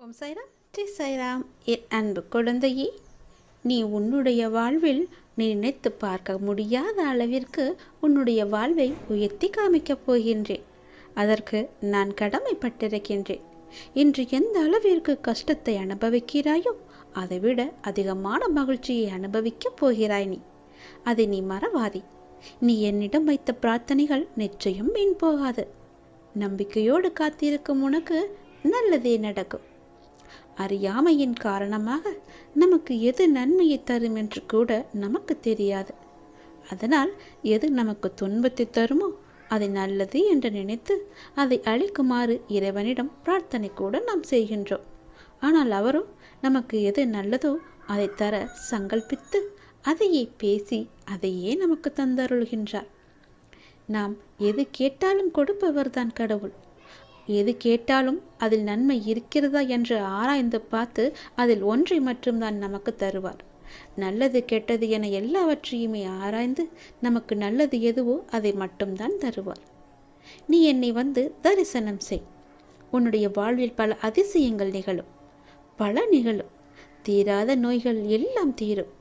ஓம் சைராம் ஸ்ரீ சைராம் என் அன்பு குழந்தையே நீ உன்னுடைய வாழ்வில் நீ நினைத்து பார்க்க முடியாத அளவிற்கு உன்னுடைய வாழ்வை உயர்த்தி காமிக்கப் போகின்றேன். அதற்கு நான் கடமைப்பட்டிருக்கின்றேன். இன்று எந்த அளவிற்கு கஷ்டத்தை அனுபவிக்கிறாயோ அதைவிட அதிகமான மகிழ்ச்சியை அனுபவிக்கப் போகிறாய் நீ. அதை நீ மறவாதி. நீ என்னிடம் வைத்த பிரார்த்தனைகள் நிச்சயம் வீண் போகாது. நம்பிக்கையோடு காத்திருக்கும் உனக்கு நல்லதே நடக்கும். அறியாமையின் காரணமாக நமக்கு எது நன்மையை தரும் என்று கூட நமக்கு தெரியாது. அதனால் எது நமக்கு துன்பத்தை தருமோ அதை நல்லது என்று நினைத்து அதை அழிக்குமாறு இறைவனிடம் பிரார்த்தனை கூட நாம் செய்கின்றோம். ஆனால் அவரும் நமக்கு எது நல்லதோ அதை தர சங்கல்பித்து அதையே பேசி அதையே நமக்கு தந்தருள்கின்றார். நாம் எது கேட்டாலும் கொடுப்பவர்தான் கடவுள். எது கேட்டாலும் அதில் நன்மை இருக்கிறதா என்று ஆராய்ந்து பார்த்து அதில் ஒன்றை மட்டும்தான் நமக்கு தருவார். நல்லது கெட்டது என எல்லாவற்றையுமே ஆராய்ந்து நமக்கு நல்லது எதுவோ அதை மட்டும்தான் தருவார். நீ என்னை வந்து தரிசனம் செய். உன்னுடைய வாழ்வில் பல அதிசயங்கள் நிகழும். பல நிகழும். தீராத நோய்கள் எல்லாம் தீரும்.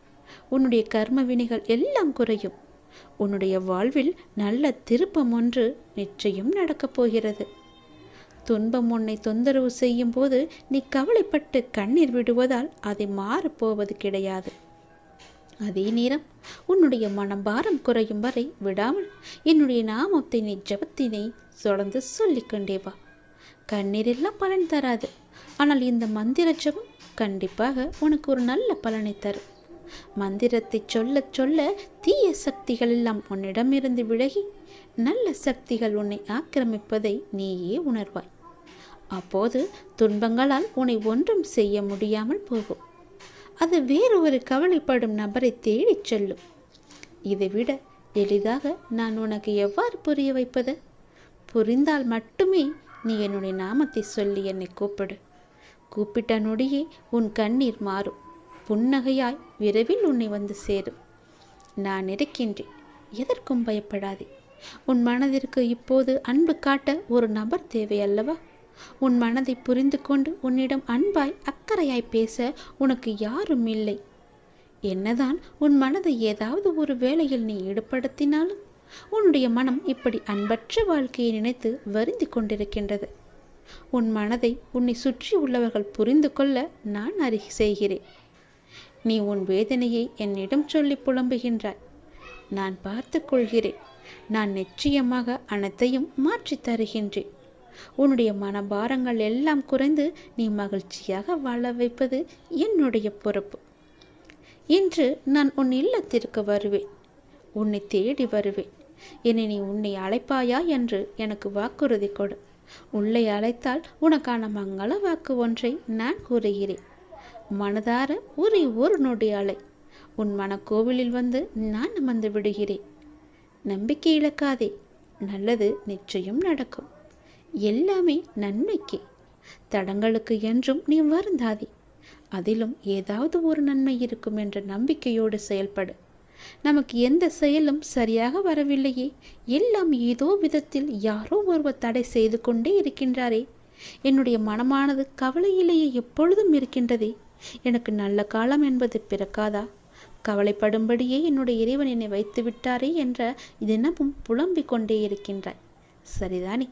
உன்னுடைய கர்ம வினைகள் எல்லாம் குறையும். உன்னுடைய வாழ்வில் நல்ல திருப்பம் ஒன்று நிச்சயம் நடக்கப் போகிறது. துன்பம் உன்னை தொந்தரவு செய்யும் போது நீ கவலைப்பட்டு கண்ணீர் விடுவதால் அதை மாறப்போவது கிடையாது. அதே நேரம் உன்னுடைய மனம் பாரம் குறையும் வரை விடாமல் என்னுடைய நாமத்தை நீ ஜபத்தினை தொடர்ந்து சொல்லிக்கொண்டே வா. கண்ணீரெல்லாம் பலன் தராது. ஆனால் இந்த மந்திர ஜபம் கண்டிப்பாக உனக்கு ஒரு நல்ல பலனை தரும். மந்திரத்தை சொல்ல சொல்ல தீய சக்திகள் எல்லாம் உன்னிடமிருந்து விலகி நல்ல சக்திகள் உன்னை ஆக்கிரமிப்பதை நீயே உணர்வாய். அப்போது துன்பங்களால் உன்னை ஒன்றும் செய்ய முடியாமல் போகும். அது வேறு ஒரு கவலைப்படும் நபரை தேடிச் செல்லும். இதைவிட எளிதாக நான் உனக்கு எவ்வாறு புரிய வைப்பது? புரிந்தால் மட்டுமே நீ என்னுடைய நாமத்தை சொல்லி என்னை கூப்பிடு. கூப்பிட்ட நொடியே உன் கண்ணீர் மாறும். புன்னகையாய் விரைவில் உன்னை வந்து சேரும். நான் இருக்கின்றேன். எதற்கும் பயப்படாதே. உன் மனதிற்கு இப்போது அன்பு காட்ட ஒரு நபர் தேவை அல்லவா உன் மனதை புரிந்து கொண்டு உன்னிடம் அன்பாய் அக்கறையாய் பேச உனக்கு யாரும் இல்லை. என்னதான் உன் மனதை ஏதாவது ஒரு வேளையில் நீ ஈடுபடுத்தினாலும் உன்னுடைய மனம் இப்படி அன்பற்ற வாழ்க்கையை நினைத்து வருந்தி கொண்டிருக்கின்றது. உன் மனதை உன்னை சுற்றி உள்ளவர்கள் புரிந்து கொள்ள நான் அறி செய்கிறேன். நீ உன் வேதனையை என்னிடம் சொல்லி புலம்புகின்றாய். நான் பார்த்து கொள்கிறேன். நான் நிச்சயமாக அனைத்தையும் மாற்றித் தருகின்றேன். உன்னுடைய மனபாரங்கள் எல்லாம் குறைந்து நீ மகிழ்ச்சியாக வாழ வைப்பது என்னுடைய பொறுப்பு. இன்று நான் உன் இல்லத்திற்கு வருவேன். உன்னை தேடி வருவேன். என்னை நீ உன்னை அழைப்பாயா என்று எனக்கு வாக்குறுதி கொடு. உள்ளே அழைத்தால் உனக்கான மங்கள வாக்கு ஒன்றை நான் கூறுகிறேன். மனதார ஒரே ஒரு நொடி அலை. உன் மனக்கோவிலில் வந்து நான் அமர்ந்து விடுகிறேன். நம்பிக்கை இழக்காதே. நல்லது நிச்சயம் நடக்கும். எல்லாமே நன்மைக்கே. தடங்களுக்கு என்றும் நீ வருந்தாதே. அதிலும் ஏதாவது ஒரு நன்மை இருக்கும் என்ற நம்பிக்கையோடு செயல்படு. நமக்கு எந்த செயலும் சரியாக வரவில்லையே. எல்லாம் ஏதோ விதத்தில் யாரோ ஒருவர் தடை செய்து கொண்டே இருக்கின்றாரே. என்னுடைய மனமானது கவலையிலேயே எப்பொழுதும் இருக்கின்றதே. எனக்கு நல்ல காலம் என்பது பிறக்காதா? கவலைப்படும்படியே என்னுடைய இறைவன் என்னை வைத்து விட்டாரே என்ற தினமும் புலம்பிக் கொண்டே இருக்கின்றாய். சரிதானே?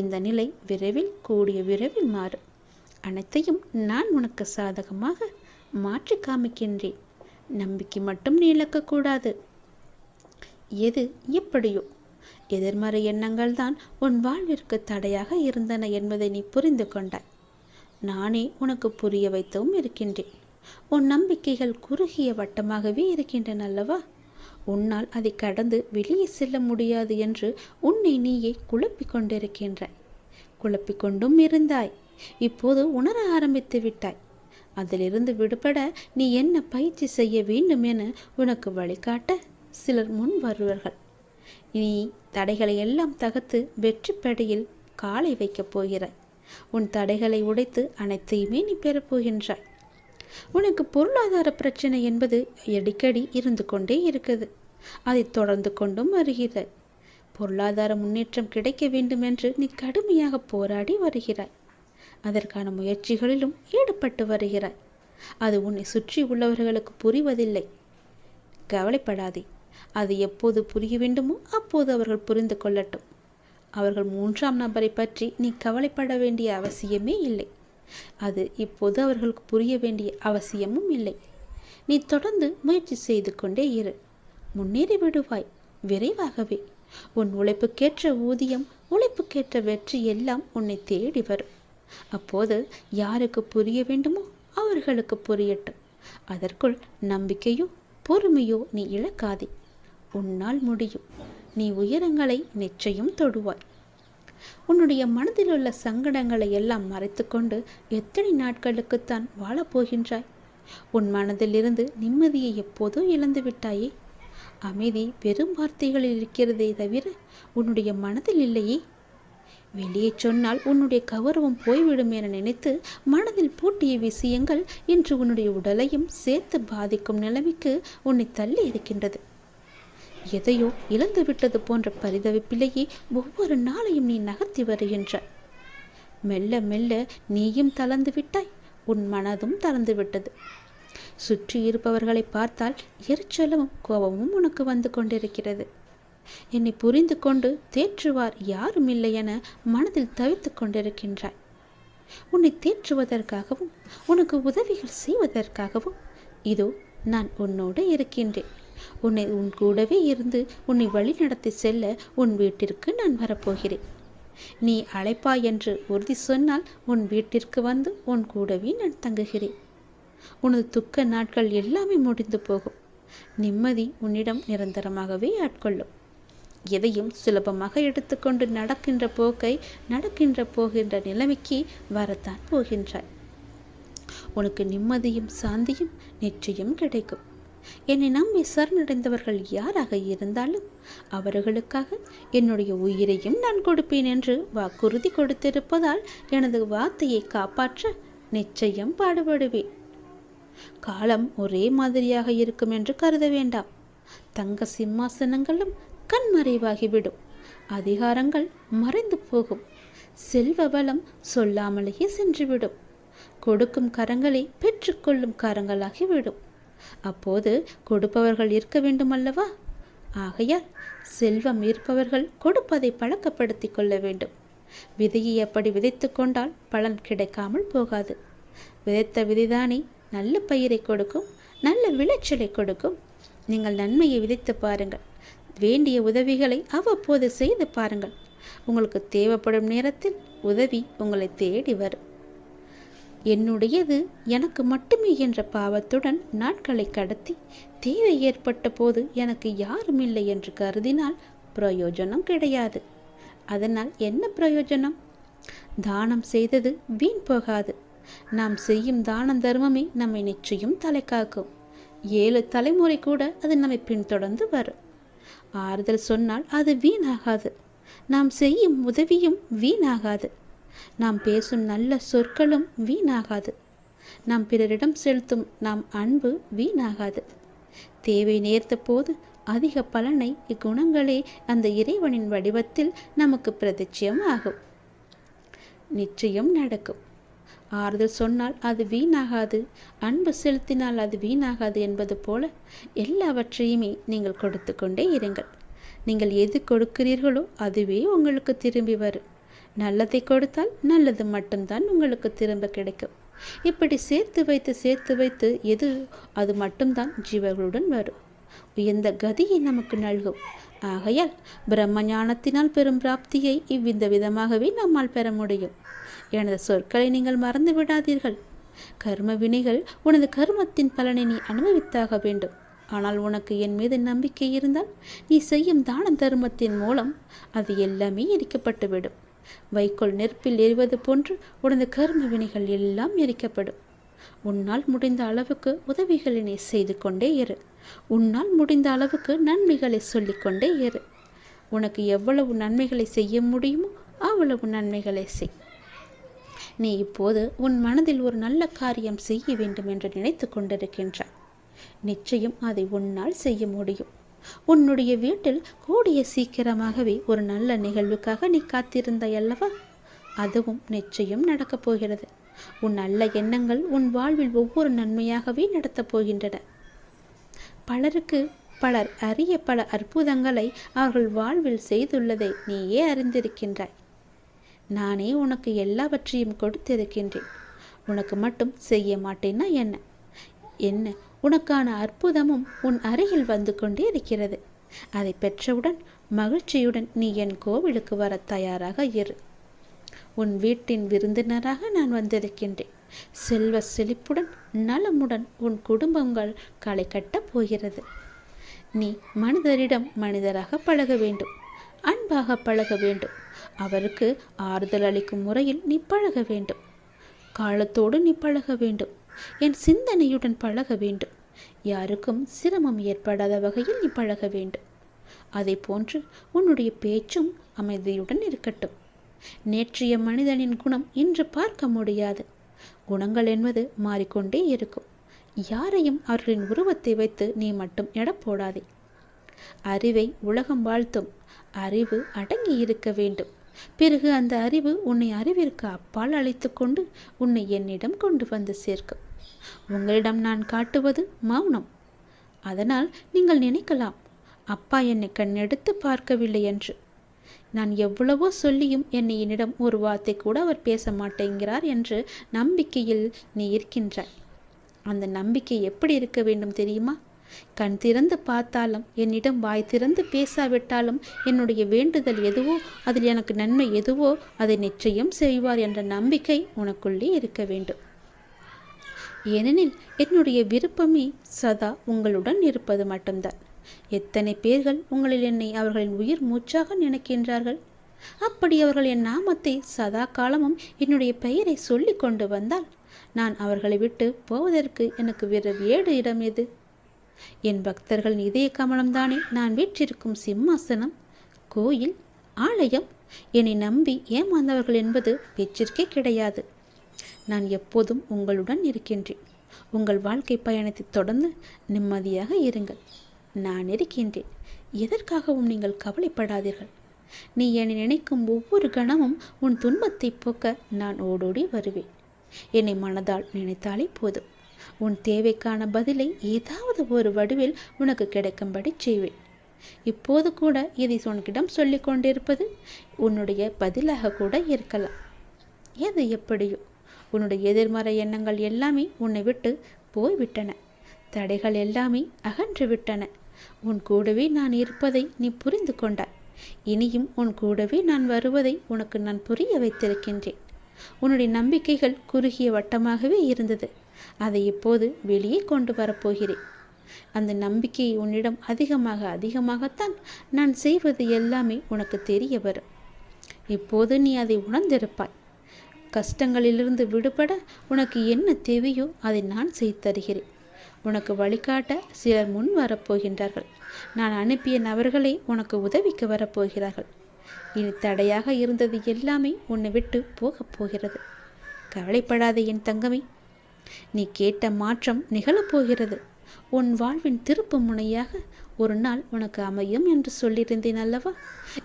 இந்த நிலை விரைவில் கூடிய விரைவில் மாறும். அனைத்தையும் நான் உனக்கு சாதகமாக மாற்றி காமிக்கின்றேன். நம்பிக்கை மட்டும் நீ இழக்கக்கூடாது எது எப்படியோ. எதிர்மறை எண்ணங்கள் தான் உன் வாழ்விற்கு தடையாக இருந்தன என்பதை நீ புரிந்து கொண்டாய். நானே உனக்கு புரிய வைத்தவும் இருக்கின்றேன். உன் நம்பிக்கைகள் குறுகிய வட்டமாகவே இருக்கின்றன அல்லவா? உன்னால் அதை கடந்து வெளியே செல்ல முடியாது என்று உன்னை நீயே குழப்பிக் கொண்டிருக்கின்றாய். குழப்பிக் கொண்டும் இருந்தாய். இப்போது உணர ஆரம்பித்து விட்டாய். அதிலிருந்து விடுபட நீ என்ன பயிற்சி செய்ய வேண்டும் என உனக்கு வழிகாட்ட சிலர் முன் வருவார்கள். நீ தடைகளை எல்லாம் தகர்த்து வெற்றிப்படையில் காலை வைக்கப் போகிறாய். உன் தடைகளை உடைத்து அனைத்தையுமே நீ பெறப்போகின்றாய் உனக்கு பொருளாதார பிரச்சனை என்பது அடிக்கடி இருந்து கொண்டே இருக்குது. அதை தொடர்ந்து கொண்டும் வருகிறாய் பொருளாதார முன்னேற்றம் கிடைக்க வேண்டும் என்று நீ கடுமையாக போராடி வருகிறாய். அதற்கான முயற்சிகளிலும் ஈடுபட்டு வருகிறாய். அது உன்னை சுற்றி உள்ளவர்களுக்கு புரிவதில்லை. கவலைப்படாதே. அது எப்போது புரிய வேண்டுமோ அப்போது அவர்கள் புரிந்து கொள்ளட்டும். அவர்கள் மூன்றாம் நபரை பற்றி நீ கவலைப்பட வேண்டிய அவசியமே இல்லை. அது இப்போது அவர்களுக்கு புரிய வேண்டிய அவசியமும் இல்லை. நீ தொடர்ந்து முயற்சி செய்து கொண்டே இரு. முன்னேறி விடுவாய். விரைவாகவே. உன் உழைப்புக்கேற்ற ஊதியம் உழைப்புக்கேற்ற வெற்றி எல்லாம் உன்னை தேடி வரும். அப்போது யாருக்கு புரிய வேண்டுமோ அவர்களுக்கு புரியட்டும். அதற்குள் நம்பிக்கையோ பொறுமையோ நீ இழக்காதே. உன்னால் முடியும். நீ உயரங்களை நிச்சயம் தொடுவாய். உன்னுடைய மனதில் உள்ள சங்கடங்களை எல்லாம் மறைத்துக்கொண்டு எத்தனை நாட்களுக்குத்தான் வாழப்போகின்றாய்? உன் மனதிலிருந்து நிம்மதியை எப்போதோ இழந்து விட்டாயே. அமைதி வெறும் வார்த்தைகளில் இருக்கிறதே தவிர உன்னுடைய மனதில் இல்லையே. வெளியே சொன்னால் உன்னுடைய கௌரவம் போய்விடும் என நினைத்து மனதில் பூட்டிய விஷயங்கள் இன்று உன்னுடைய உடலையும் சேர்த்து பாதிக்கும் நிலைமைக்கு உன்னை தள்ளி இருக்கின்றது எதையோ இழந்து விட்டது போன்ற பரிதவிப்பிலேயே ஒவ்வொரு நாளையும் நீ நகர்த்தி வருகின்றாய் மெல்ல மெல்ல நீயும் தளர்ந்து விட்டாய் உன் மனதும் தளர்ந்து விட்டது. சுற்றி இருப்பவர்களை பார்த்தால் எரிச்சலும் கோபமும் உனக்கு வந்து கொண்டிருக்கிறது. என்னை புரிந்து கொண்டு தேற்றுவார் யாரும் இல்லை என மனதில் தவித்து கொண்டிருக்கின்றாய். உன்னை தேற்றுவதற்காகவும் உனக்கு உதவிகள் செய்வதற்காகவும் இதோ நான் உன்னோடு இருக்கின்றேன். உன்னை உன் கூடவே இருந்து உன்னை வழிநடத்தி செல்ல உன் வீட்டிற்கு நான் வரப்போகிறேன். நீ அழைப்பாய் என்று உறுதி சொன்னால் உன் வீட்டிற்கு வந்து உன் கூடவே நான் தங்குகிறேன். உனது துக்க நாட்கள் எல்லாமே முடிந்து போகும். நிம்மதி உன்னிடம் நிரந்தரமாகவே ஆட்கொள்ளும். எதையும் சுலபமாக எடுத்துக்கொண்டு நடக்கின்ற போக்கை நடக்கின்ற போகின்ற நிலைமைக்கு வரத்தான் போகின்றாய். உனக்கு நிம்மதியும் சாந்தியும் நிச்சயம் கிடைக்கும். என்னை நம்பி சரணடைந்தவர்கள் யாராக இருந்தாலும் அவர்களுக்காக என்னுடைய உயிரையும் நான் கொடுப்பேன் என்று வாக்குறுதி கொடுத்திருப்பதால் எனது வார்த்தையை காப்பாற்ற நிச்சயம் பாடுபடுவேன். காலம் ஒரே மாதிரியாக இருக்கும் என்று கருத வேண்டாம். தங்க சிம்மாசனங்களும் கண்மறைவாகிவிடும் அதிகாரங்கள் மறைந்து போகும். செல்வ பலம் சொல்லாமலேயே சென்றுவிடும். கொடுக்கும் கரங்களை பெற்றுக்கொள்ளும் கரங்களாகிவிடும். அப்போது கொடுப்பவர்கள் இருக்க வேண்டுமல்லவா? ஆகையால் செல்வம் இருப்பவர்கள் கொடுப்பதை பழக்கப்படுத்தி கொள்ள வேண்டும். விதையை அப்படி விதைத்து கொண்டால் பலன் கிடைக்காமல் போகாது. விதைத்த விதைதானே நல்ல பயிரை கொடுக்கும் நல்ல விளைச்சலை கொடுக்கும். நீங்கள் நன்மையை விதைத்து பாருங்கள். வேண்டிய உதவிகளை அவ்வப்போது செய்து பாருங்கள். உங்களுக்கு தேவைப்படும் நேரத்தில் உதவி உங்களை தேடி வரும். என்னுடையது எனக்கு மட்டுமே என்ற பாவத்துடன் நாட்களை கடத்தி தேவை ஏற்பட்ட போது எனக்கு யாரும் இல்லை என்று கருதினால் பிரயோஜனம் கிடையாது. அதனால் என்ன பிரயோஜனம்? தானம் செய்தது வீண் போகாது. நாம் செய்யும் தானம் தர்மமே நம்மை நிச்சயம் தலை காக்கும். ஏழு தலைமுறை கூட அது நம்மை பின்தொடர்ந்து வரும். ஆறுதல் சொன்னால் அது வீணாகாது. நாம் செய்யும் உதவியும் வீணாகாது. நாம் பேசும் நல்ல சொற்களும் வீணாகாது. நாம் பிறரிடம் செலுத்தும் நாம் அன்பு வீணாகாது. தேவை நேர்த்த போது அதிக பலனை இக்குணங்களே அந்த இறைவனின் வடிவத்தில் நமக்கு பிரதிச்சயம் ஆகும் நிச்சயம் நடக்கும். ஆறுதல் சொன்னால் அது வீணாகாது. அன்பு செலுத்தினால் அது வீணாகாது என்பது போல எல்லாவற்றையுமே நீங்கள் கொடுத்து கொண்டே இருங்கள். நீங்கள் எது கொடுக்கிறீர்களோ அதுவே உங்களுக்கு திரும்பி வரும். நல்லதை கொடுத்தால் நல்லது மட்டும்தான் உங்களுக்கு திரும்ப கிடைக்கும். இப்படி சேர்த்து வைத்து சேர்த்து வைத்து எது அது மட்டும்தான் ஜீவர்களுடன் வரும். உயர்ந்த கதியை நமக்கு நல்கும். ஆகையால் பிரம்ம ஞானத்தினால் பெறும் பிராப்தியை இவ்விந்த விதமாகவே நம்மால் பெற முடியும். எனது சொற்களை நீங்கள் மறந்து விடாதீர்கள். கர்ம வினைகள் உனது கர்மத்தின் பலனை நீ அனுபவித்தாக வேண்டும். ஆனால் உனக்கு என் மீது நம்பிக்கை இருந்தால் நீ செய்யும் தான தர்மத்தின் மூலம் அது எல்லாமே எரிக்கப்பட்டுவிடும். வைக்கோல் நெருப்பில் எரிவது போன்று உனது கர்ம வினைகள் எல்லாம் எரிக்கப்படும். உன்னால் முடிந்த அளவுக்கு உதவிகளினை செய்து கொண்டே இரு. உன்னால் முடிந்த அளவுக்கு நன்மைகளை சொல்லிக்கொண்டே இரு. உனக்கு எவ்வளவு நன்மைகளை செய்ய முடியுமோ அவ்வளவு நன்மைகளை செய். நீ இப்போது உன் மனதில் ஒரு நல்ல காரியம் செய்ய வேண்டும் என்று நினைத்து கொண்டிருக்கின்றாய். நிச்சயம் அதை உன்னால் செய்ய முடியும். உன்னுடைய வீட்டில் கூடிய சீக்கிரமாகவே ஒரு நல்ல நிகழ்வுக்காக நீ காத்திருந்தாய் அல்லவா அதுவும் நிச்சயம் நடக்கப் போகிறது. உன் நல்ல எண்ணங்கள் உன் வாழ்வில் ஒவ்வொரு நன்மையாகவே நடத்தப் போகின்றன. பலருக்கு பலர் அரிய பல அற்புதங்களை அவர்கள் வாழ்வில் செய்துள்ளதை நீயே அறிந்திருக்கின்றாய். நானே உனக்கு எல்லாவற்றையும் கொடுத்திருக்கின்றேன். உனக்கு மட்டும் செய்ய மாட்டேன்னா என்ன? என்ன? உனக்கான அற்புதமும் உன் அருகில் வந்து கொண்டே இருக்கிறது. அதை பெற்றவுடன் மகிழ்ச்சியுடன் நீ என் கோவிலுக்கு வர தயாராக இரு. உன் வீட்டின் விருந்தினராக நான் வந்திருக்கின்றேன். செல்வ செழிப்புடன் நலமுடன் உன் குடும்பங்கள் களை கட்டப் போகிறது. நீ மனிதரிடம் மனிதராக பழக வேண்டும். அன்பாக பழக வேண்டும். அவருக்கு ஆறுதல் அளிக்கும் முறையில் நீ பழக வேண்டும். காலத்தோடு நீ பழக வேண்டும். என் சிந்தனையுடன் பழக வேண்டும். யாருக்கும் சிரமம் ஏற்படாத வகையில் நீ பழக வேண்டும். அதை போன்று உன்னுடைய பேச்சும் அமைதியுடன் இருக்கட்டும். நேற்றைய மனிதனின் குணம் இன்று பார்க்க முடியாது. குணங்கள் என்பது மாறிக்கொண்டே இருக்கும். யாரையும் அவர்களின் உருவத்தை வைத்து நீ மட்டும் எடப்போடாதே போடாதே. அறிவை உலகம் வாழ்த்தும். அறிவு அடங்கி இருக்க வேண்டும். பிறகு அந்த அறிவு உன்னை அறிவிற்கு அப்பால் அழைத்து கொண்டு உன்னை என்னிடம் கொண்டு வந்து சேர்க்கும். உங்களிடம் நான் காட்டுவது மௌனம். அதனால் நீங்கள் நினைக்கலாம் அப்பா என்னை கண்ணெடுத்து பார்க்கவில்லை என்று. நான் எவ்வளவோ சொல்லியும் என்னை என்னிடம் ஒரு வார்த்தை கூட அவர் பேச மாட்டேங்கிறார் என்று நம்பிக்கையில் நீ இருக்கின்றாய். அந்த நம்பிக்கை எப்படி இருக்க வேண்டும் தெரியுமா? கண் திறந்து பார்த்தாலும் என்னிடம் வாய் திறந்து பேசாவிட்டாலும் என்னுடைய வேண்டுதல் எதுவோ அதில் எனக்கு நன்மை எதுவோ அதை நிச்சயம் செய்வார் என்ற நம்பிக்கை உனக்குள்ளே இருக்க வேண்டும். ஏனெனில் என்னுடைய விருப்பமே சதா உங்களுடன் இருப்பது மட்டும்தான். எத்தனை பேர்கள் உங்களில் என்னை அவர்களின் உயிர் மூச்சாக நினைக்கின்றார்கள்? அப்படி அவர்கள் என் நாமத்தை சதா காலமும் என்னுடைய பெயரை சொல்லி கொண்டு வந்தால் நான் அவர்களை விட்டு போவதற்கு எனக்கு வேறு வேறு இடம் எது? என் பக்தர்கள் இதய கமலம்தானே நான் வீற்றிருக்கும் சிம்மாசனம் கோயில் ஆலயம். என்னை நம்பி ஏமாந்தவர்கள் என்பது பேச்சிற்கே கிடையாது. நான் எப்போதும் உங்களுடன் இருக்கின்றேன். உங்கள் வாழ்க்கை பயணத்தை தொடர்ந்து நிம்மதியாக இருங்கள். நான் இருக்கின்றேன். எதற்காகவும் நீங்கள் கவலைப்படாதீர்கள். நீ என்னை நினைக்கும் ஒவ்வொரு கணமும் உன் துன்பத்தை போக்க நான் ஓடோடி வருவேன். என்னை மனதால் நினைத்தாலே போதும். உன் தேவைக்கான பதிலை ஏதாவது ஒரு வடிவில் உனக்கு கிடைக்கும்படி செய்வேன் இப்போது கூட இதை உனக்கிடம் சொல்லிக் கொண்டிருப்பது உன்னுடைய பதிலாக கூட இருக்கலாம். எது எப்படியோ உன்னுடைய எதிர்மறை எண்ணங்கள் எல்லாமே உன்னை விட்டு போய்விட்டன. தடைகள் எல்லாமே அகன்று விட்டன. உன் கூடவே நான் இருப்பதை நீ புரிந்து கொண்டாய். இனியும் உன் கூடவே நான் வருவதை உனக்கு நான் புரிய வைத்திருக்கின்றேன். உன்னுடைய நம்பிக்கைகள் குறுகிய வட்டமாகவே இருந்தது. அதை இப்போது வெளியே கொண்டு வரப்போகிறேன்? அந்த நம்பிக்கையை உன்னிடம் அதிகமாக அதிகமாகத்தான் நான் செய்வது எல்லாமே உனக்கு தெரிய வரும். இப்போது நீ அதை உணர்ந்திருப்பாய்? கஷ்டங்களிலிருந்து விடுபட உனக்கு என்ன தேவையோ அதை நான் செய்து தருகிறேன் உனக்கு வழிகாட்ட சிலர் முன் வரப்போகின்றார்கள். நான் அனுப்பிய நபர்களே உனக்கு உதவிக்கு வரப்போகிறார்கள். இனி தடையாக இருந்தது எல்லாமே உன்னை விட்டு போகப் போகிறது. கவலைப்படாதே என் தங்கமே. நீ கேட்ட மாற்றம் நிகழப்போகிறது. உன் வாழ்வின் திருப்பு முனையாக ஒரு நாள் உனக்கு அமையும் என்று சொல்லியிருந்தேன் அல்லவா?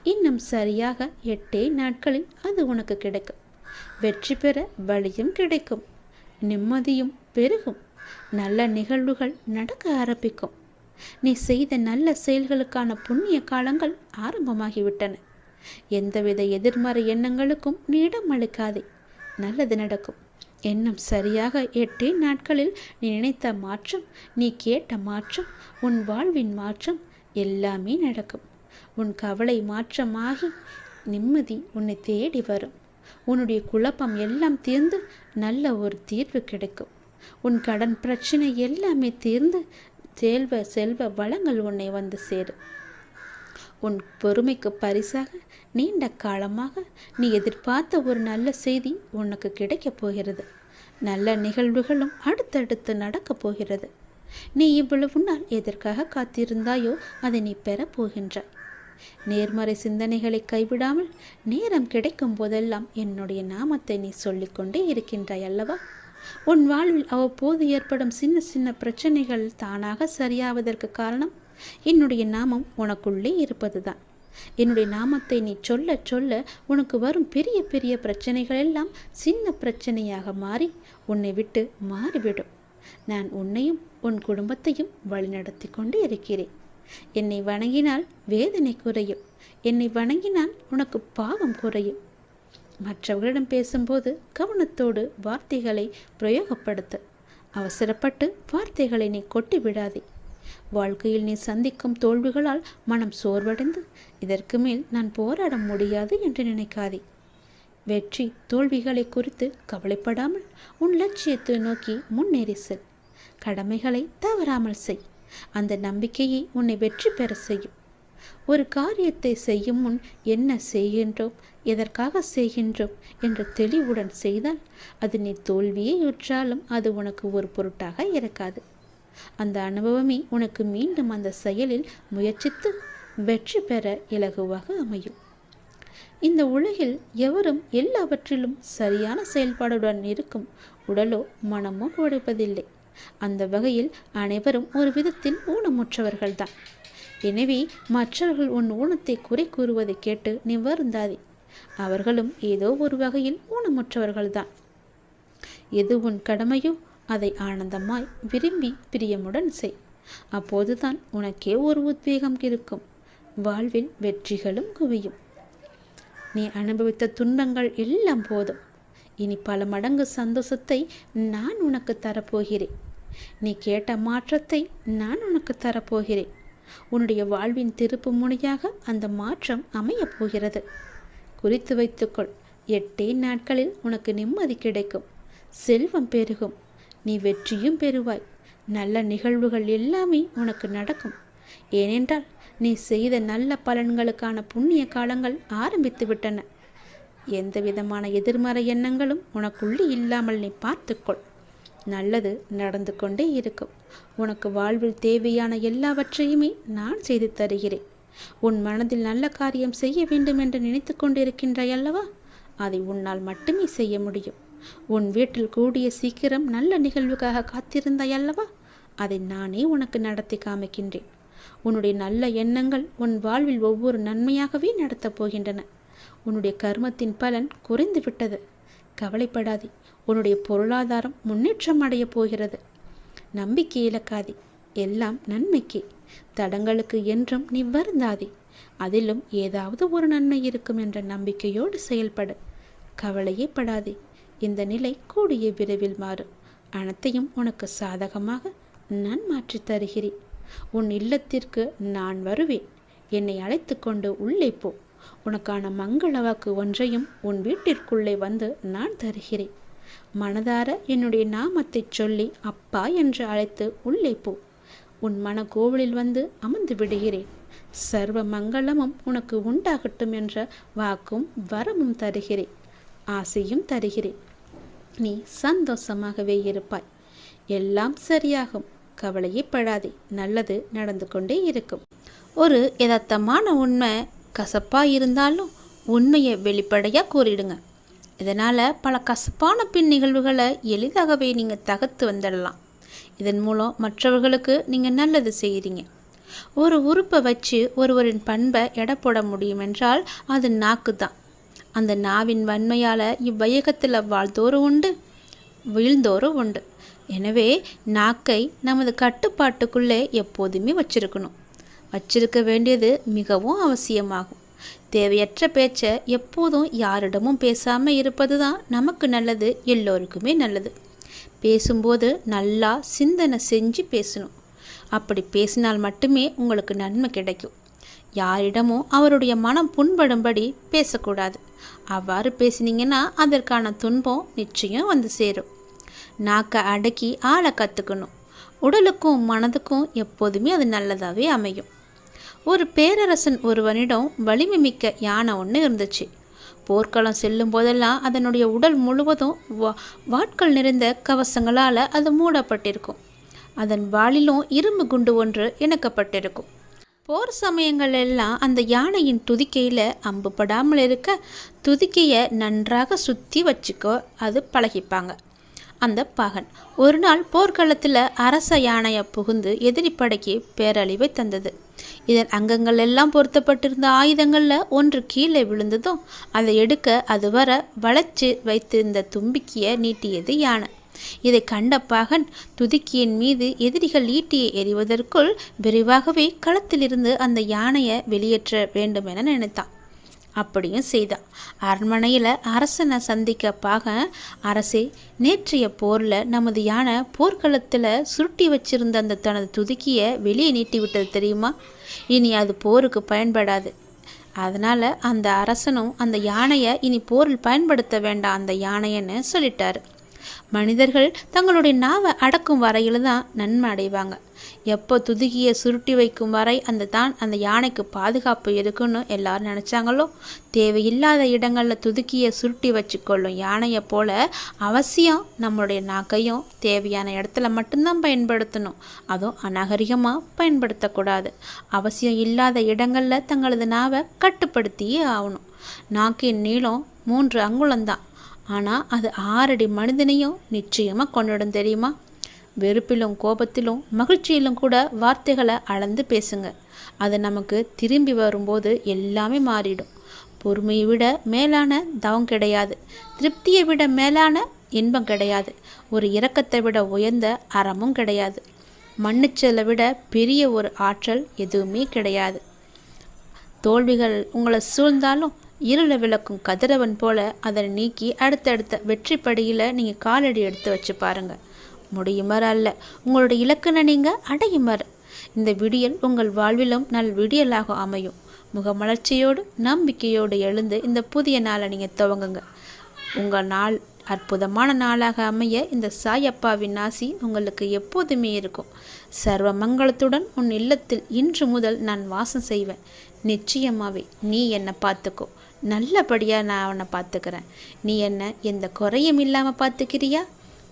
இன்னும் சரியாக எட்டே நாட்களில் அது உனக்கு கிடைக்கும். வெற்றி பெற வழியும் கிடைக்கும். நிம்மதியும் பெருகும். நல்ல நிகழ்வுகள் நடக்க ஆரம்பிக்கும். நீ செய்த நல்ல செயல்களுக்கான புண்ணிய காலங்கள் ஆரம்பமாகிவிட்டன. எந்தவித எதிர்மறை எண்ணங்களுக்கும் நீ இடம் அளிக்காதே. நல்லது நடக்கும். எண்ணம் சரியாக எட்டே நாட்களில் நீ நினைத்த மாற்றம் நீ கேட்ட மாற்றம் உன் வாழ்வின் மாற்றம் எல்லாமே நடக்கும். உன் கவலை மாற்றமாகி நிம்மதி உன்னை தேடி வரும். உன்னுடைய குழப்பம் எல்லாம் தீர்ந்து நல்ல ஒரு தீர்வு கிடைக்கும். உன் கடன் பிரச்சனை எல்லாமே தீர்ந்து செல்வ செல்வ வளங்கள் உன்னை வந்து சேரும். உன் பொறுமைக்கு பரிசாக நீண்ட காலமாக நீ எதிர்பார்த்த ஒரு நல்ல செய்தி உனக்கு கிடைக்கப் போகிறது. நல்ல நிகழ்வுகளும் அடுத்தடுத்து நடக்கப் போகிறது. நீ இவ்வளவு நாள் எதற்காக காத்திருந்தாயோ அதை நீ பெறப் போகின்றாய் நேர்மறை சிந்தனைகளை கைவிடாமல் நேரம் கிடைக்கும் போதெல்லாம் என்னுடைய நாமத்தை நீ சொல்லிக்கொண்டே இருக்கின்றாய் அல்லவா? உன் வாழ்வில் அவ்வப்போது ஏற்படும் சின்ன சின்ன பிரச்சனைகள் தானாக சரியாவதற்கு காரணம் என்னுடைய நாமம் உனக்குள்ளே இருப்பதுதான். என்னுடைய நாமத்தை நீ சொல்ல சொல்ல உனக்கு வரும் பெரிய பெரிய பிரச்சனைகள் எல்லாம் சின்ன பிரச்சனையாக மாறி உன்னை விட்டு மாறிவிடும். நான் உன்னையும் உன் குடும்பத்தையும் வழிநடத்தி கொண்டு இருக்கிறேன். என்னை வணங்கினால் வேதனை குறையும். என்னை வணங்கினால் உனக்கு பாவம் குறையும். மற்றவர்களிடம் பேசும்போது கவனத்தோடு வார்த்தைகளை பிரயோகப்படுத்த. அவசரப்பட்டு வார்த்தைகளை நீ கொட்டி விடாதே வாழ்க்கையில் நீ சந்திக்கும் தோல்விகளால் மனம் சோர்வடைந்து இதற்கு மேல் நான் போராட முடியாது என்று நினைக்காதே. வெற்றி தோல்விகளை குறித்து கவலைப்படாமல் உன் லட்சியத்தை நோக்கி முன்னேறி செல். கடமைகளை தவறாமல் செய். அந்த நம்பிக்கையை உன்னை வெற்றி பெற செய்யும். ஒரு காரியத்தை செய்யும் முன் என்ன செய்கின்றோம் எதற்காக செய்கின்றோம் என்ற தெளிவுடன் செய்தால் அது நீ தோல்வியை உற்றாலும் அது உனக்கு ஒரு பொருட்டாக இருக்காது. அந்த அனுபவமே உனக்கு மீண்டும் அந்த செயலில் முயற்சித்து வெற்றி பெற இலகுவாக அமையும். இந்த உலகில் எவரும் எல்லாவற்றிலும் சரியான செயல்பாடுடன் இருக்கும் உடலோ மனமோ கொடுப்பதில்லை அந்த வகையில் அனைவரும் ஒரு விதத்தில் ஊனமுற்றவர்கள்தான். எனவே மற்றவர்கள் உன் ஊனத்தை குறை கூறுவதை கேட்டு நீ வருந்தாதே. அவர்களும் ஏதோ ஒரு வகையில் ஊனமுற்றவர்கள்தான். எது உன் கடமையோ அதை ஆனந்தமாய் விரும்பி பிரியமுடன் செய். அப்போதுதான் உனக்கே ஒரு உத்வேகம் இருக்கும். வாழ்வில் வெற்றிகளும் குவியும். நீ அனுபவித்த துன்பங்கள் எல்லாம் போதும். இனி பல மடங்கு சந்தோஷத்தை நான் உனக்கு தரப்போகிறேன். நீ கேட்ட மாற்றத்தை நான் உனக்கு தரப்போகிறேன். உன்னுடைய வாழ்வின் திருப்பு முனையாக அந்த மாற்றம் அமையப் போகிறது. குறித்து வைத்துக்கொள். எட்டே நாட்களில் உனக்கு நிம்மதி கிடைக்கும். செல்வம் பெருகும். நீ வெற்றியும் பெறுவாய். நல்ல நிகழ்வுகள் எல்லாமே உனக்கு நடக்கும். ஏனென்றால் நீ செய்த நல்ல பலன்களுக்கான புண்ணிய காலங்கள் ஆரம்பித்து விட்டன. எந்த விதமான எதிர்மறை எண்ணங்களும் உனக்குள்ளே இல்லாமல் நீ பார்த்துக்கொள். நல்லது நடந்து கொண்டே இருக்கும். உனக்கு வாழ்வில் தேவையான எல்லாவற்றையுமே நான் செய்து தருகிறேன். உன் மனதில் நல்ல காரியம் செய்ய வேண்டும் என்று நினைத்து கொண்டிருக்கின்றாய் அல்லவா? அதை உன்னால் மட்டுமே செய்ய முடியும். உன் வீட்டில் கூடிய சீக்கிரம் நல்ல நிகழ்வுக்காக காத்திருந்தாய் அல்லவா? அதை நானே உனக்கு நடத்தி காமிக்கின்றேன். உன்னுடைய நல்ல எண்ணங்கள் உன் வாழ்வில் ஒவ்வொரு நன்மையாகவே நடத்தப் போகின்றன. உன்னுடைய கர்மத்தின் பலன் குறைந்து விட்டது. கவலைப்படாதே உன்னுடைய பொருளாதாரம் முன்னேற்றம் அடையப் போகிறது. நம்பிக்கை இழக்காதே எல்லாம் நன்மைக்கே. தடங்களுக்கு என்றும் நீ வருந்தாதே அதிலும் ஏதாவது ஒரு நன்மை இருக்கும் என்ற நம்பிக்கையோடு செயல்படு. கவலையே படாதே இந்த நிலை கூடிய விரைவில் மாறும். அனைத்தையும் உனக்கு சாதகமாக நான் மாற்றித் தருகிறேன். உன் இல்லத்திற்கு நான் வருவேன். என்னை அழைத்து கொண்டு உள்ளே போ. உனக்கான மங்கள வாக்கு ஒன்றையும் உன் வீட்டிற்குள்ளே வந்து நான் தருகிறேன். மனதார என்னுடைய நாமத்தை சொல்லி அப்பா என்று அழைத்து உள்ளே போ. உன் மன கோவிலில் வந்து அமர்ந்து விடுகிறேன். சர்வ மங்களமும் உனக்கு உண்டாகட்டும் என்ற வாக்கும் வரமும் தருகிறேன். ஆசையும் தருகிறேன். நீ சந்தோஷமாகவே இருப்பாய். எல்லாம் சரியாகும். கவலையே படாதே நல்லது நடந்து கொண்டே இருக்கும். ஒரு யதார்த்தமான உண்மை கசப்பாக இருந்தாலும் உண்மையை வெளிப்படையாக கூறிடுங்க. இதனால் பல கசப்பான பின் நிகழ்வுகளை எளிதாகவே நீங்கள் தகர்த்து வந்துடலாம். இதன் மூலம் மற்றவர்களுக்கு நீங்கள் நல்லது செய்கிறீங்க ஒரு உறுப்பை வச்சு ஒருவரின் பண்பை எடை போட முடியும் என்றால் அது நாக்கு தான் அந்த நாவின் வன்மையால் இவ்வையகத்தில் வாழ்ந்தோறும் உண்டு வீழ்ந்தோறும் உண்டு. எனவே நாக்கை நமது கட்டுப்பாட்டுக்குள்ளே எப்போதுமே வச்சிருக்கணும். வச்சிருக்க வேண்டியது மிகவும் அவசியமாகும். தேவையற்ற பேச்சை எப்போதும் யாரிடமும் பேசாமல் இருப்பது தான் நமக்கு நல்லது எல்லோருக்குமே நல்லது. பேசும்போது நல்லா சிந்தனை செஞ்சு பேசணும். அப்படி பேசினால் மட்டுமே உங்களுக்கு நன்மை கிடைக்கும். யாரிடமும் அவருடைய மனம் புண்படும்படி பேசக்கூடாது. அவ்வாறு பேசினீங்கன்னா அதற்கான துன்பம் நிச்சயம் வந்து சேரும். நாக்கை அடக்கி ஆளை கற்றுக்கணும் உடலுக்கும் மனதுக்கும் எப்போதுமே அது நல்லதாகவே அமையும். ஒரு பேரரசன் ஒருவனிடம் வலிமை மிக்க யானை ஒன்று இருந்துச்சு. போர்க்களம் செல்லும் போதெல்லாம் அதனுடைய உடல் முழுவதும் வா வாட்கள் நிறைந்த கவசங்களால் அது மூடப்பட்டிருக்கும். அதன் வாளிலும் இரும்பு குண்டு ஒன்று இணைக்கப்பட்டிருக்கும். போர் சமயங்கள் எல்லாம் அந்த யானையின் துதிக்கையில் அம்பு படாமல் இருக்க துதிக்கையை நன்றாக சுற்றி வச்சுக்கோ அது பழகிப்பாங்க. அந்த பகன் ஒரு நாள் போர்க்களத்தில் அரச யானையை புகுந்து எதிரிப்படைக்கு பேரழிவை தந்தது. இதன் அங்கங்கள் எல்லாம் பொருத்தப்பட்டிருந்த ஆயுதங்களில் ஒன்று கீழே விழுந்ததும் அதை எடுக்க அது வர வளைச்சு வைத்திருந்த தும்பிக்கையை நீட்டியது யானை. இதை கண்ட பாகன் துதிக்கியின் மீது எதிரிகள் ஈட்டியை எறிவதற்குள் விரைவாகவே களத்திலிருந்து அந்த யானையை வெளியேற்ற வேண்டும் என நினைத்தான். அப்படியும் செய்தான். அரண்மனையில் அரசனை சந்திக்க பாக அரசே நேற்றைய போரில் நமது யானை போர்க்களத்தில் சுருட்டி வச்சிருந்த அந்த தனது துதுக்கியை வெளியே நீட்டி விட்டது தெரியுமா? இனி அது போருக்கு பயன்படாது. அதனால் அந்த அரசனும் அந்த யானையை இனி போரில் பயன்படுத்த வேண்டாம் அந்த யானைன்னு சொல்லிட்டாரு. மனிதர்கள் தங்களுடைய நாவை அடக்கும் வரையில் தான் நன்மை அடைவாங்க. எப்போ துதுகியை சுருட்டி வைக்கும் வரை அந்த தான் அந்த யானைக்கு பாதுகாப்பு இருக்குன்னு எல்லாரும் நினச்சாங்களோ? தேவையில்லாத இடங்களில் துதுக்கியை சுருட்டி வச்சுக்கொள்ளும் யானையை போல அவசியம் நம்மளுடைய நாக்கையும் தேவையான இடத்துல மட்டும்தான் பயன்படுத்தணும். அதுவும் அநாகரிகமாக பயன்படுத்தக்கூடாது. அவசியம் இல்லாத இடங்களில் தங்களது நாவை கட்டுப்படுத்தியே ஆகணும். நாக்கின் நீளம் மூன்று அங்குலம்தான். ஆனால் அது ஆறடி மனிதனையும் நிச்சயமாக கொண்டுடும் தெரியுமா? வெறுப்பிலும் கோபத்திலும் மகிழ்ச்சியிலும் கூட வார்த்தைகளை அளந்து பேசுங்க. அது நமக்கு திரும்பி வரும்போது எல்லாமே மாறிடும். பொறுமையை விட மேலான தவம் கிடையாது. திருப்தியை விட மேலான இன்பம் கிடையாது. ஒரு இரக்கத்தை விட உயர்ந்த அறமும் கிடையாது. மன்னிச்சலை விட பெரிய ஒரு ஆற்றல் எதுவுமே கிடையாது. தோல்விகள் உங்களை சூழ்ந்தாலும் இருளை விளக்கும் கதிரவன் போல அதை நீக்கி அடுத்தடுத்த வெற்றி படியில் நீங்கள் காலடி எடுத்து வச்சு பாருங்க. முடியுமாறு அல்ல. உங்களுடைய இலக்கணை நீங்கள் அடையுமாறு. இந்த விடியல் உங்கள் வாழ்விலும் நல் விடியலாக அமையும். முகமலர்ச்சியோடு நம்பிக்கையோடு எழுந்து இந்த புதிய நாளை நீங்கள் துவங்குங்க. உங்கள் நாள் அற்புதமான நாளாக அமைய இந்த சாயப்பாவின் ஆசி உங்களுக்கு எப்போதுமே இருக்கும். சர்வ மங்களத்துடன் உன் இல்லத்தில் இன்று முதல் நான் வாசம் செய்வேன். நிச்சயமாவே நீ என்னை பார்த்துக்கோ. நல்லபடியாக நான் அவனை பார்த்துக்கிறேன். நீ என்ன எந்த குறையும் இல்லாமல் பார்த்துக்கிறியா?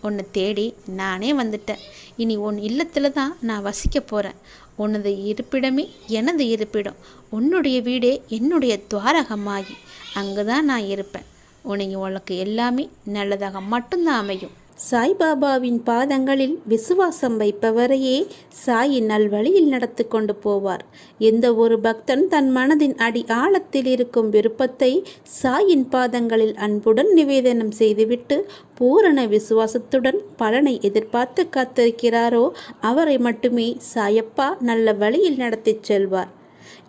உன்னை தேடி நானே வந்துட்டேன். இனி உன் இல்லத்தில் தான் நான் வசிக்க போகிறேன் உனது இருப்பிடமே எனது இருப்பிடம். உன்னுடைய வீடே என்னுடைய துவாரகமாகி அங்கே தான் நான் இருப்பேன். உனக்கு உனக்கு எல்லாமே நல்லதாக மட்டும்தான் அமையும். சாய்பாபாவின் பாதங்களில் விசுவாசம் வைப்பவரையே சாயின் நல்வழியில் நடத்தி கொண்டு போவார். எந்த ஒரு பக்தன் தன் மனதின் அடி ஆழத்தில் இருக்கும் விருப்பத்தை சாயின் பாதங்களில் அன்புடன் நிவேதனம் செய்துவிட்டு பூரண விசுவாசத்துடன் பலனை எதிர்பார்த்து காத்திருக்கிறாரோ அவரை மட்டுமே சாயப்பா நல்ல வழியில் நடத்திச் செல்வார்.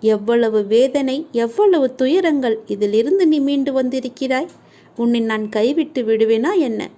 எவ்வளவு வேதனை எவ்வளவு துயரங்கள் இதிலிருந்து நீ மீண்டு வந்திருக்கிறாய்? உன்னை நான் கைவிட்டு விடுவேனா என்ன?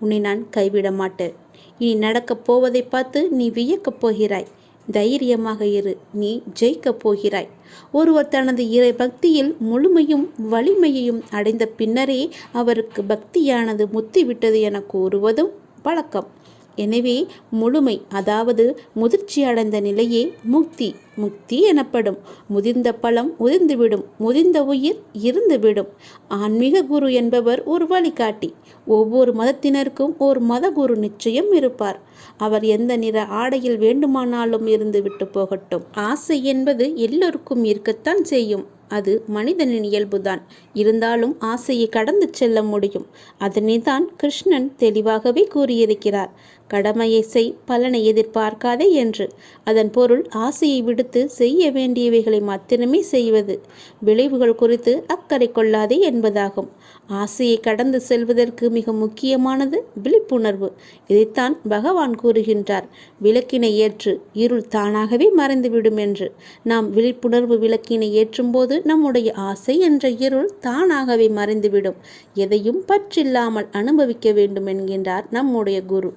உன்னை நான் கைவிட மாட்டேன் இனி நடக்கப் போவதை பார்த்து நீ வியக்கப் போகிறாய். தைரியமாக இரு நீ ஜெயிக்கப் போகிறாய். ஒருவர் தனது இறை பக்தியில் முழுமையும் வலிமையையும் அடைந்த பின்னரே அவருக்கு பக்தியானது முத்திவிட்டது என கூறுவதும் வழக்கம். எனவே முழுமை அதாவது முதிர்ச்சி அடைந்த நிலையே முக்தி. முக்தி எனப்படும். முதிர்ந்த பழம் உதிர்ந்துவிடும். முதிர்ந்த உயிர் இருந்துவிடும். ஆன்மீக குரு என்பவர் ஒரு வழிகாட்டி. ஒவ்வொரு மதத்தினருக்கும் ஒரு மத குரு நிச்சயம் இருப்பார். அவர் எந்த நிற ஆடையில் வேண்டுமானாலும் இருந்து விட்டு போகட்டும். ஆசை என்பது எல்லோருக்கும் இருக்கத்தான் செய்யும். அது மனிதனின் இயல்புதான். இருந்தாலும் ஆசையை கடந்து செல்ல முடியும். அதனை தான் கிருஷ்ணன் தெளிவாகவே கூறியிருக்கிறார். கடமையை செய் பலனை எதிர்பார்க்காதே என்று. அதன் பொருள் ஆசையை விடுத்து செய்ய வேண்டியவைகளை மாத்திரமே செய்வது. விளைவுகள் குறித்து அக்கறை கொள்ளாதே என்பதாகும். ஆசையை கடந்து செல்வதற்கு மிக முக்கியமானது விழிப்புணர்வு. இதைத்தான் பகவான் கூறுகின்றார். விளக்கினை ஏற்று இருள் தானாகவே மறைந்துவிடும் என்று. நாம் விழிப்புணர்வு விளக்கினை ஏற்றும்போது நம்முடைய ஆசை என்ற இருள் தானாகவே மறைந்துவிடும். எதையும் பற்றில்லாமல் அனுபவிக்க வேண்டும் என்கின்றார் நம்முடைய குரு.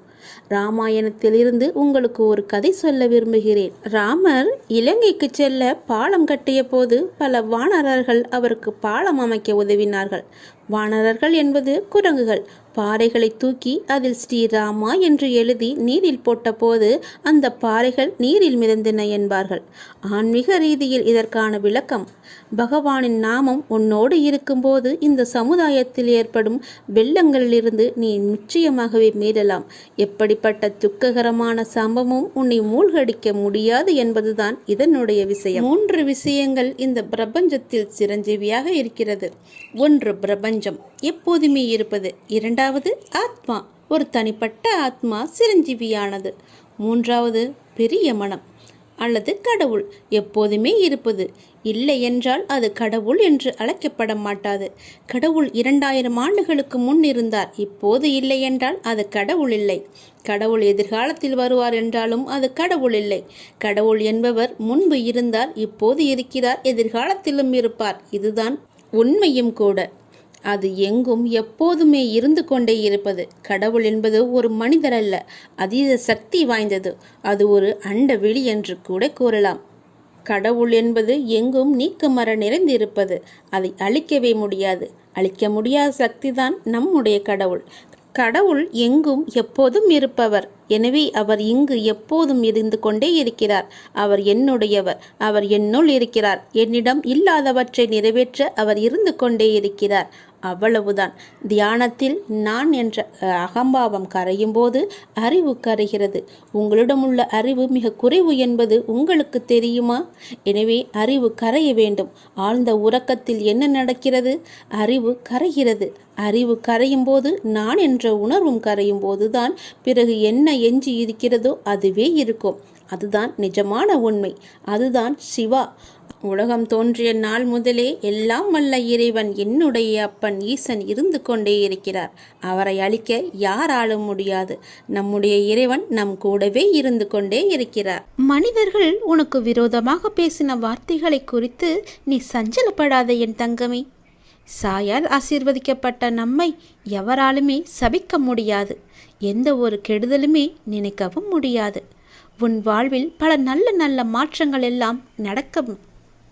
ராமாயணத்திலிருந்து உங்களுக்கு ஒரு கதை சொல்ல விரும்புகிறேன். ராமர் இலங்கைக்கு செல்ல பாலம் கட்டிய போது பல வானரர்கள் அவருக்கு பாலம் அமைக்க உதவினார்கள். வானரர்கள் என்பது குரங்குகள். பாறைகளை தூக்கி அதில் ஸ்ரீராமா என்று எழுதி நீரில் போட்டபோது அந்த பாறைகள் நீரில் மிதந்தன என்பார்கள். ஆன்மீக ரீதியில் இதற்கான விளக்கம் பகவானின் நாமம் உன்னோடு இருக்கும்போது இந்த சமுதாயத்தில் ஏற்படும் வெள்ளங்களிலிருந்து நீ நிச்சயமாகவே மீறலாம். எப்படிப்பட்ட துக்ககரமான சம்பவம் உன்னை மூழ்கடிக்க முடியாது என்பதுதான் இதனுடைய விஷயம். மூன்று விஷயங்கள் இந்த பிரபஞ்சத்தில் சிரஞ்சீவியாக இருக்கிறது. ஒன்று பிரபஞ்சம் எப்போதுமே இருப்பது. இரண்டு இரண்டாவது ஆத்மா ஒரு தனிப்பட்ட ஆத்மா சிரஞ்சீவியானது. மூன்றாவது பெரிய மனம் அல்லது கடவுள் எப்போதுமே இருப்பது. இல்லை என்றால் அது கடவுள் என்று அழைக்கப்பட மாட்டாது. கடவுள் இரண்டாயிரம் ஆண்டுகளுக்கு முன் இருந்தார். இப்போது இல்லை என்றால் அது கடவுள் இல்லை. கடவுள் எதிர்காலத்தில் வருவார் என்றாலும் அது கடவுள் இல்லை. கடவுள் என்பவர் முன்பு இருந்தார் இப்போது இருக்கிறார் எதிர்காலத்திலும் இருப்பார். இதுதான் உண்மையும் கூட. அது எங்கும் எப்போதுமே இருந்து கொண்டே இருப்பது. கடவுள் என்பது ஒரு மனிதர் அல்ல அதீத சக்தி வாய்ந்தது. அது ஒரு அண்ட விழி என்று கூட கூறலாம். கடவுள் என்பது எங்கும் நீக்கமர நிறைந்திருப்பது. அதை அழிக்கவே முடியாது. அழிக்க முடியாத சக்திதான் நம்முடைய கடவுள். கடவுள் எங்கும் எப்போதும் இருப்பவர். எனவே அவர் இங்கு எப்போதும் இருந்து கொண்டே இருக்கிறார். அவர் என்னுடையவர். அவர் என்னுள் இருக்கிறார். என்னிடம் இல்லாதவற்றை நிறைவேற்ற அவர் இருந்து கொண்டே இருக்கிறார். அவ்வளவுதான். தியானத்தில் நான் என்ற அகம்பாவம் கரையும் போது அறிவு கரைகிறது. உங்களிடமுள்ள அறிவு மிக குறைவு என்பது உங்களுக்கு தெரியுமா? எனவே அறிவு கரைய வேண்டும். ஆழ்ந்த உறக்கத்தில் என்ன நடக்கிறது? அறிவு கரைகிறது. அறிவு கரையும் போது நான் என்ற உணர்வும் கரையும் போதுதான் பிறகு என்ன எஞ்சி இருக்கிறதோ அதுவே இருக்கும். அதுதான் நிஜமான உண்மை. அதுதான் சிவா. உலகம் தோன்றிய நாள் முதலே எல்லாம் வல்ல இறைவன் என்னுடைய அப்பன் ஈசன் இருந்து கொண்டே இருக்கிறார். அவரை அழிக்க யாராலும் முடியாது. நம்முடைய இறைவன் நம் கூடவே இருந்து கொண்டே இருக்கிறார். மனிதர்கள் உனக்கு விரோதமாக பேசின வார்த்தைகளை குறித்து நீ சஞ்சலப்படாத என் தங்கமே. சாயால் ஆசீர்வதிக்கப்பட்ட நம்மை எவராலுமே சபிக்க முடியாது. எந்த ஒரு கெடுதலுமே நினைக்கவும் முடியாது. உன் வாழ்வில் பல நல்ல நல்ல மாற்றங்கள் எல்லாம் நடக்க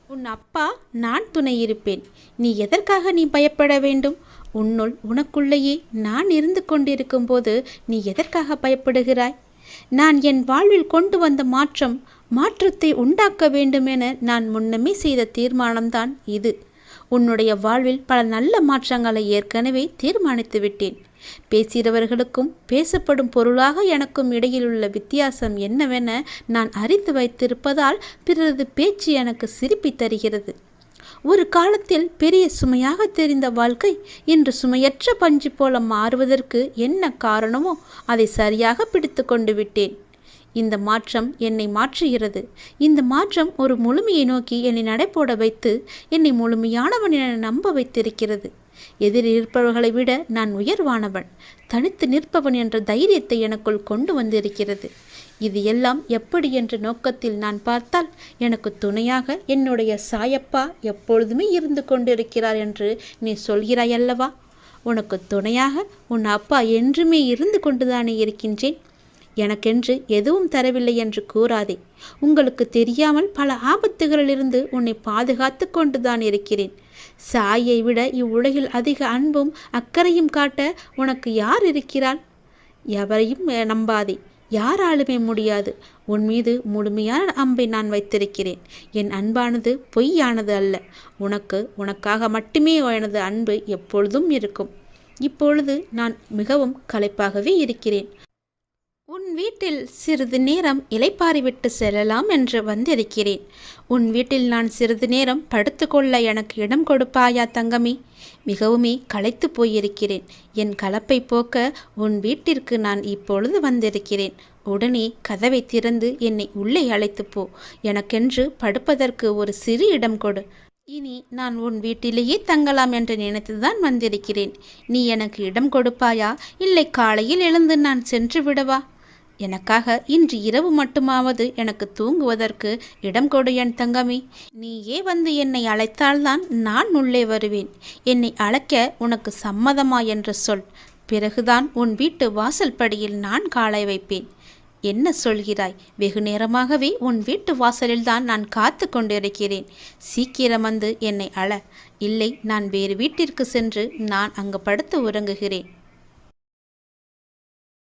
உன் அப்பா நான் துணை இருப்பேன். நீ எதற்காக நீ பயப்பட வேண்டும்? உன்னுள் உனக்குள்ளேயே நான் இருந்து கொண்டிருக்கும் போது நீ எதற்காக பயப்படுகிறாய்? நான் என் வாழ்வில் கொண்டு வந்த மாற்றம் மாற்றத்தை உண்டாக்க வேண்டுமென நான் முன்னமே செய்த தீர்மானம்தான் இது. உன்னுடைய வாழ்வில் பல நல்ல மாற்றங்களை ஏற்கனவே தீர்மானித்து விட்டேன் பேசுகிறவர்களுக்கும் பேசப்படும் பொருளாக எனக்கும் இடையிலுள்ள வித்தியாசம் என்னவென நான் அறிந்து வைத்திருப்பதால் பிறரது பேச்சு எனக்கு சிரிப்பி தருகிறது. ஒரு காலத்தில் பெரிய சுமையாக தெரிந்த வாழ்க்கை இன்று சுமையற்ற பஞ்சு போல மாறுவதற்கு என்ன காரணமோ அதை சரியாக பிடித்து கொண்டு விட்டேன். இந்த மாற்றம் என்னை மாற்றுகிறது. இந்த மாற்றம் ஒரு முழுமையை நோக்கி என்னை நடைபோட வைத்து என்னை முழுமையானவன் என நம்ப வைத்திருக்கிறது. எதிரில் இருப்பவர்களை விட நான் உயர்வானவன். தனித்து நிற்பவன் என்ற தைரியத்தை எனக்குள் கொண்டு வந்திருக்கிறது. இது எல்லாம் எப்படி என்ற நோக்கத்தில் நான் பார்த்தால் எனக்கு துணையாக என்னுடைய சாயப்பா எப்பொழுதுமே இருந்து கொண்டிருக்கிறார் என்று நீ சொல்கிறாய் அல்லவா? உனக்கு துணையாக உன் அப்பா என்றுமே இருந்து கொண்டுதானே இருக்கின்றேன்? எனக்கென்று எதுவும் தரவில்லை என்று கூறாதே. உங்களுக்கு தெரியாமல் பல ஆபத்துகளிலிருந்து உன்னை பாதுகாத்து கொண்டுதான் இருக்கிறேன். சாயை விட இவ்வுலகில் அதிக அன்பும் அக்கறையும் காட்ட உனக்கு யார் இருக்கிறாள்? எவரையும் நம்பாதே. யாராலுமே முடியாது. உன் மீது முழுமையான அம்பை நான் வைத்திருக்கிறேன். என் அன்பானது பொய்யானது அல்ல. உனக்கு உனக்காக மட்டுமே எனது அன்பு எப்பொழுதும் இருக்கும். இப்பொழுது நான் மிகவும் களைப்பாகவே இருக்கிறேன். உன் வீட்டில் சிறிது நேரம் இலைப்பாறிவிட்டு செல்லலாம் என்று வந்திருக்கிறேன். உன் வீட்டில் நான் சிறிது நேரம் படுத்துக்கொள்ள எனக்கு இடம் கொடுப்பாயா தங்கமி? மிகவுமே களைத்து போயிருக்கிறேன். என் கலப்பை போக்க உன் வீட்டிற்கு நான் இப்பொழுது வந்திருக்கிறேன். உடனே கதவை திறந்து என்னை உள்ளே அழைத்து போ. எனக்கென்று படுப்பதற்கு ஒரு சிறு இடம் கொடு. இனி நான் உன் வீட்டிலேயே தங்கலாம் என்று நினைத்துதான் வந்திருக்கிறேன். நீ எனக்கு இடம் கொடுப்பாயா? இல்லை காலையில் எழுந்து நான் சென்று விடவா? எனக்காக இன்று இரவு மட்டுமாவது எனக்கு தூங்குவதற்கு இடம் கொடு என் தங்கமி. நீயே வந்து என்னை அழைத்தால்தான் நான் உள்ளே வருவேன். என்னை அழைக்க உனக்கு சம்மதமா என்று சொல். பிறகுதான் உன் வீட்டு வாசல் படியில் நான் காலை வைப்பேன். என்ன சொல்கிறாய்? வெகு நேரமாகவே உன் வீட்டு வாசலில்தான் நான் காத்து கொண்டிருக்கிறேன். சீக்கிரம் வந்து என்னை அழ. இல்லை நான் வேறு வீட்டிற்கு சென்று நான் அங்கு படுத்து உறங்குகிறேன்.